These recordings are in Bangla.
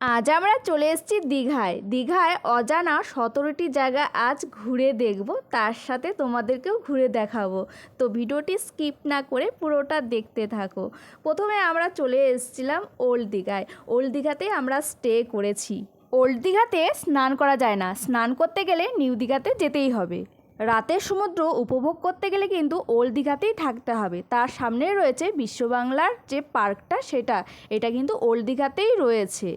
আজ আমরা চলে এসেছি দীঘায়। দীঘায় অজানা সতেরোটি জায়গা আজ ঘুরে দেখব। তার সাথে তোমাদেরকেও ঘুরে দেখাবো। তো ভিডিওটি স্কিপ না করে পুরোটা দেখতে থাকো। প্রথমে আমরা চলে এসেছিলাম ওল্ড দীঘায়। ওল্ড দীঘাতে আমরা স্টে করেছি। ওল্ড দীঘাতে স্নান করা যায় না। স্নান করতে গেলে নিউ দীঘাতে যেতেই হবে। রাতের সমুদ্র উপভোগ করতে গেলে কিন্তু ওল্ড দীঘাতেই থাকতে হবে। তার সামনে রয়েছে বিশ্ববাংলার যে পার্কটা সেটা, এটা কিন্তু ওল্ড দীঘাতেই রয়েছে।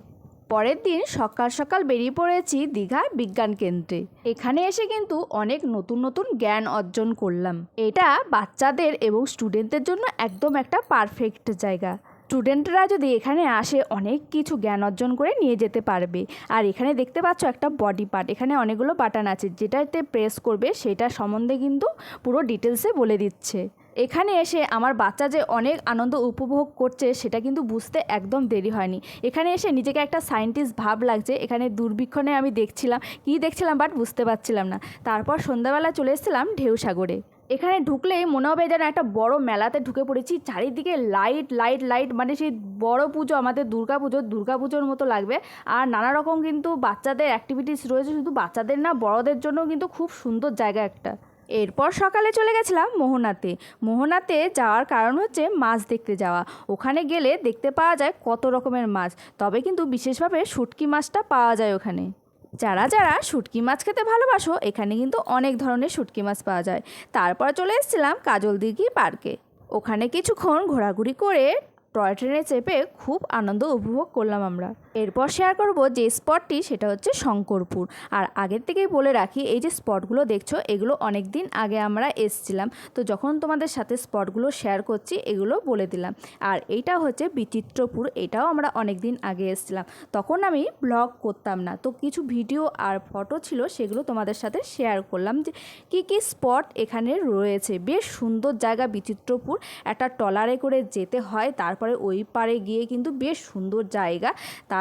পরের দিন সকাল সকাল বেরিয়ে পড়েছি দীঘা বিজ্ঞান কেন্দ্রে। এখানে এসে কিন্তু অনেক নতুন নতুন জ্ঞান অর্জন করলাম। এটা বাচ্চাদের এবং স্টুডেন্টদের জন্য একদম একটা পারফেক্ট জায়গা। স্টুডেন্টরা যদি এখানে আসে, অনেক কিছু জ্ঞান অর্জন করে নিয়ে যেতে পারবে। আর এখানে দেখতে পাচ্ছ একটা বডি পার্ট। এখানে অনেকগুলো বাটন আছে, যেটাতে প্রেস করবে, সেটা সম্বন্ধে কিন্তু পুরো ডিটেলসে বলে দিচ্ছে। এখানে এসে আমার বাচ্চা যে অনেক আনন্দ উপভোগ করছে, সেটা কিন্তু বুঝতে একদম দেরি হয়নি। এখানে এসে নিজেকে একটা সায়েন্টিস্ট ভাব লাগছে। এখানে দুর্ভিক্ষণে আমি দেখছিলাম, কী দেখছিলাম বাট বুঝতে পারছিলাম না। তারপর সন্ধ্যাবেলা চলে এসেছিলাম ঢেউ সাগরে এখানে ঢুকলেই মনে হবে যেন একটা বড় মেলাতে ঢুকে পড়েছি। চারিদিকে লাইট লাইট লাইট মানে সেই বড় পুজো, আমাদের দুর্গা পুজো, দুর্গা পুজোর মতো লাগবে। আর নানা রকম কিন্তু বাচ্চাদের অ্যাক্টিভিটিস রয়েছে। শুধু বাচ্চাদের না, বড়দের জন্য কিন্তু খুব সুন্দর জায়গা একটা। এরপর সকালে চলে গেছিলাম মোহনাতে। মোহনাতে যাওয়ার কারণ হচ্ছে মাছ দেখতে যাওয়া। ওখানে গেলে দেখতে পাওয়া যায় কত রকমের মাছ, তবে কিন্তু বিশেষভাবে শুটকি মাছটা পাওয়া যায় ওখানে। যারা যারা শুটকি মাছ খেতে ভালোবাসো, এখানে কিন্তু অনেক ধরনের শুটকি মাছ পাওয়া যায়। তারপর চলে এসেছিলাম কাজল দিঘি পার্কে। ওখানে কিছুক্ষণ ঘোরাঘুরি করে টয় ট্রেনে চেপে খুব আনন্দ উপভোগ করলাম আমরা। এরপর শেয়ার করব যে স্পটটি সেটা হচ্ছে শঙ্করপুর। আর আগের থেকেই বলে রাখি, এই যে স্পটগুলো দেখছ, এগুলো অনেক দিন আগে আমরা এসছিলাম। তো যখন তোমাদের সাথে স্পটগুলো শেয়ার করছি, এগুলো বলে দিলাম। আর এইটা হচ্ছে বিচিত্রপুর, এটাও আমরা অনেক দিন আগে এসছিলাম। তখন আমি ব্লগ করতাম না। তো কিছু ভিডিও আর ফটো ছিল, সেগুলো তোমাদের সাথে শেয়ার করলাম যে কী কী স্পট এখানে রয়েছে। বেশ সুন্দর জায়গা বিচিত্রপুর, একটা ট্রলারে করে যেতে হয়, তারপরে ওই পারে গিয়ে কিন্তু বেশ সুন্দর জায়গা।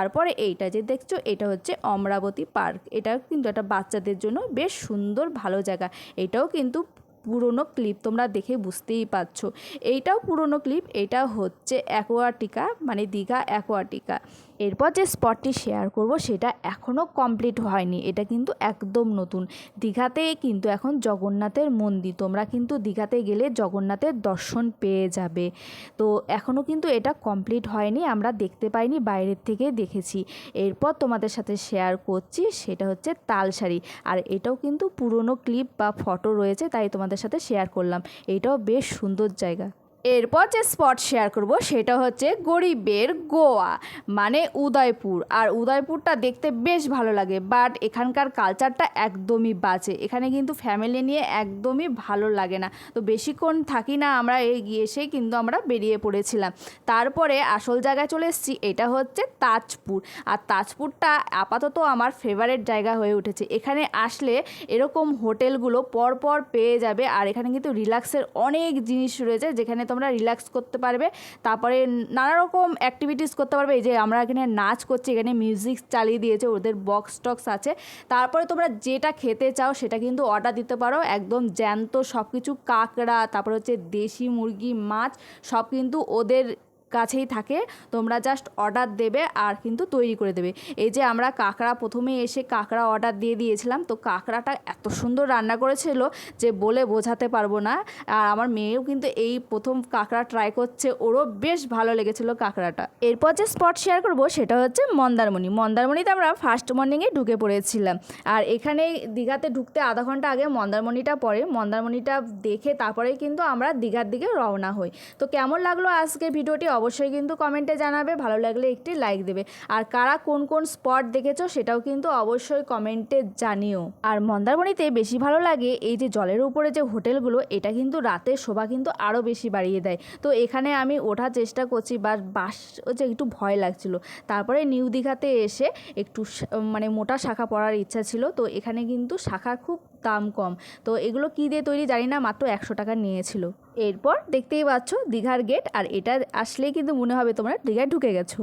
তারপরে এইটা যে দেখছ, এটা হচ্ছে অমরাবতী পার্ক। এটা কিন্তু একটা বাচ্চাদের জন্য বেশ সুন্দর, ভালো জায়গা। এটাও কিন্তু পুরনো ক্লিপ তোমরা দেখে বুঝতেই পারছ। এইটাও পুরনো ক্লিপ এটা হচ্ছে অ্যাকোয়াটিকা মানে দীঘা অ্যাকোয়াটিকা এরপর যে স্পটটি শেয়ার করব, সেটা এখনও কমপ্লিট হয়নি। এটা কিন্তু একদম নতুন। দীঘাতে কিন্তু এখন জগন্নাথের মন্দির। তোমরা কিন্তু দীঘাতে গেলে জগন্নাথের দর্শন পেয়ে যাবে। তো এখনও কিন্তু এটা কমপ্লিট হয়নি, আমরা দেখতে পাইনি, বাইরের থেকে দেখেছি। এরপর তোমাদের সাথে শেয়ার করছি, সেটা হচ্ছে তালসারি আর এটাও কিন্তু পুরনো ক্লিপ বা ফটো রয়েছে, তাই তোমাদের সাথে শেয়ার করলাম। এইটাও বেশ সুন্দর জায়গা। এরপর যে স্পট শেয়ার করব, সেটা হচ্ছে গরিবের গোয়া মানে উদয়পুর। আর উদয়পুরটা দেখতে বেশ ভালো লাগে বাট এখানকার কালচারটা একদমই বাজে। এখানে কিন্তু ফ্যামিলি নিয়ে একদমই ভালো লাগে না। তো বেশিক্ষণ থাকি না আমরা, এই এসে কিন্তু আমরা বেরিয়ে পড়েছিলাম। তারপরে আসল জায়গায় চলে এসেছি, এটা হচ্ছে তাজপুর। আর তাজপুরটা আপাতত আমার ফেভারেট জায়গা হয়ে উঠেছে। এখানে আসলে এরকম হোটেলগুলো পরপর পেয়ে যাবে, আর এখানে কিন্তু রিল্যাক্সের অনেক জিনিস রয়েছে, যেখানে তোমরা রিল্যাক্স করতে পারবে। তারপরে নানা রকম অ্যাক্টিভিটিস করতে পারবে। এই যে আমরা এখানে নাচ করছি, এখানে মিউজিক চালিয়ে দিয়েছে, ওদের বক্স টক্স আছে। তারপরে তোমরা যেটা খেতে চাও সেটা কিন্তু অর্ডার দিতে পারো। একদম জ্যান্ত সব কিছু কাঁকড়া, তারপরে হচ্ছে দেশি মুরগি, মাছ, সব কিন্তু ওদের কাছেই থাকে, তোমরা জাস্ট অর্ডার দেবে আর কিন্তু তৈরি করে দেবে। এই যে আমরা কাঁকড়া প্রথমে এসে কাঁকড়া অর্ডার দিয়ে দিয়েছিলাম, তো কাঁকড়াটা এত সুন্দর রান্না করেছিল যে বলে বোঝাতে পারব না। আর আমার মেয়েও কিন্তু এই প্রথম কাঁকড়া ট্রাই করছে, ওরও বেশ ভালো লেগেছিল কাঁকড়াটা। এরপর যে স্পট শেয়ার করব সেটা হচ্ছে মন্দারমণি। মন্দারমণিতে আমরা ফার্স্ট মর্নিংয়ে ঢুকে পড়েছিলাম। আর এখানে দীঘাতে ঢুকতে আধা ঘণ্টা আগে মন্দারমণিটা পড়ে। মন্দারমণিটা দেখে তারপরেই কিন্তু আমরা দীঘার দিকে রওনা হই। তো কেমন লাগল আজকে ভিডিওটি? অবশ্যই কিন্তু কমেন্টে জানাবে, ভালো লাগলে একটি লাইক দেবে। আর কারা কোন কোন স্পট দেখেছ সেটাও কিন্তু অবশ্যই কমেন্টে জানিও। আর মন্দারমণিতে বেশি ভালো লাগে এই যে জলের উপরে যে হোটেলগুলো, এটা কিন্তু রাতের শোভা কিন্তু আরও বেশি বাড়িয়ে দেয়। তো এখানে আমি ওঠার চেষ্টা করছি বা বাস হচ্ছে একটু ভয় লাগছিল। তারপরে নিউ দীঘাতে এসে একটু মানে মোটা শাখা পড়ার ইচ্ছা ছিল। তো এখানে কিন্তু শাখা খুব দাম কম। তো এগুলো কী দিয়ে তৈরি জানি না, মাত্র একশো টাকা নিয়েছিল। এরপর দেখতেই পাচ্ছ দীঘার গেট আর এটা আসলেই কিন্তু মনে হবে তোমরা দীঘায় ঢুকে গেছো।